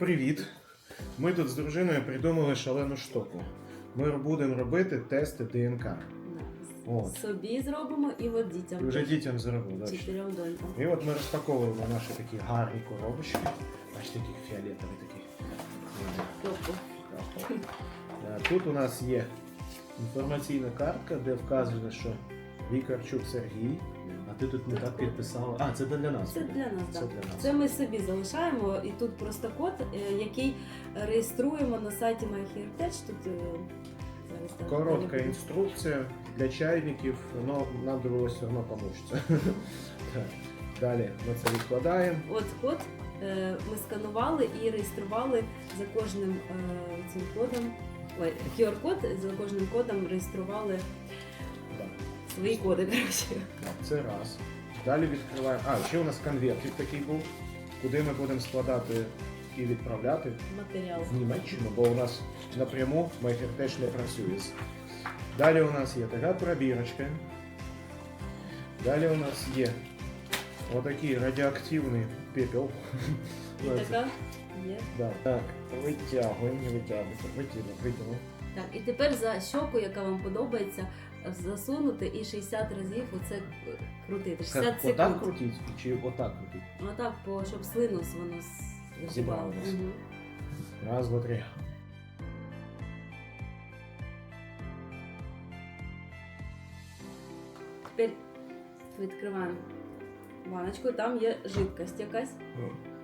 Привіт! Ми тут з дружиною придумали шалену штуку. Ми будемо робити тести ДНК. От. Собі зробимо і от дітям. І вже дітям зробили. да. Чотирьом донькам. І от ми розпаковуємо наші такі гарні коробочки. Бачите, таких фіолетові такі. Тобто, Е, Тут у нас є інформаційна картка, де вказано, що Вікарчук Сергій. Ти тут не так підписала. А, це для нас. це буде. для нас, Це так. для нас. Це ми собі залишаємо, і тут просто код, е, який реєструємо на сайті MyHeritage. Тут е, зараз Коротка інструкція для чайників, але нам довелося все одно помучитися. Далі ми це відкладаємо. От код е, ми сканували і реєстрували за кожним цим кодом. Ой, QR-код за кожним кодом реєстрували. Свої коди. Коротше. Так, Це раз. Далі відкриваємо. А, ще у нас конвертик такий був, куди ми будемо складати і відправляти Матеріал. в Німеччину, бо у нас напряму Майкер теж не працює. Далі у нас є така пробірочка. Далі у нас є отакий радіоактивний пепел. І така є. Да. Так, витягуємо, не витягуємо, витягнув, витягнув. Так, і тепер за щоку, яка вам подобається, засунути і 60 разів оце крутити. 60 Отак секунд. крутить чи отак крутить? Отак, по, щоб слину воно Зібралось. Мгм. Раз, два, три. Тепер відкриваємо баночку, там є жидкость якась,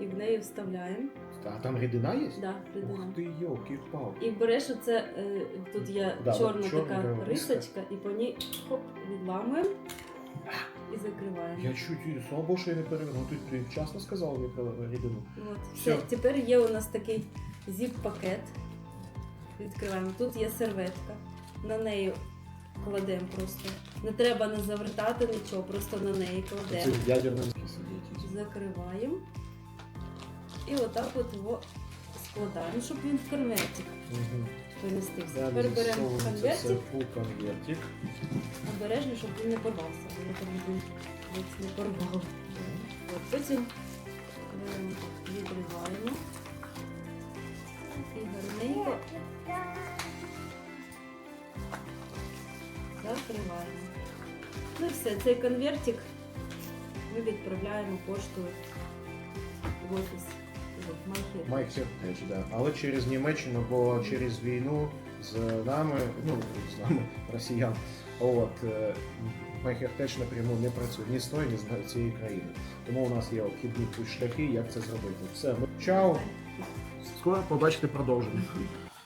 і в неї вставляємо. А там рідина є? Да, рідина. Ух ти, йолки І береш оце, е, тут є Да, чорна чорна така риска. рисочка, і по ній хоп, відламуємо і закриваємо. Я чуть, слава Богу, що я не перевернув. Ти, ти вчасно сказав мені про рідину. От. Всьо. Це- Тепер є у нас такий зіп-пакет. Відкриваємо. Тут є серветка. На неї кладемо просто. Не треба не завертати нічого, просто на неї Це кладемо. в ядерному. Закриваємо. І отак от його складаємо, щоб він в конвертик Угу. помістився. Тепер беремо конвертик, конвертик. обережно, щоб він не порвався. бо там він ось не порвав. От, потім беремо, відриваємо. І гарненько закриваємо. Ну і все, цей конвертик ми відправляємо поштою в офіс. Майк теж, да. Але через Німеччину, бо через війну з нами, ну з нами, росіян, от е, теж напряму не працює ні з тої, ні з цієї країни. Тому у нас є обхідні шляхи, як це зробити. Все, ну, чао. Скоро побачите продовження.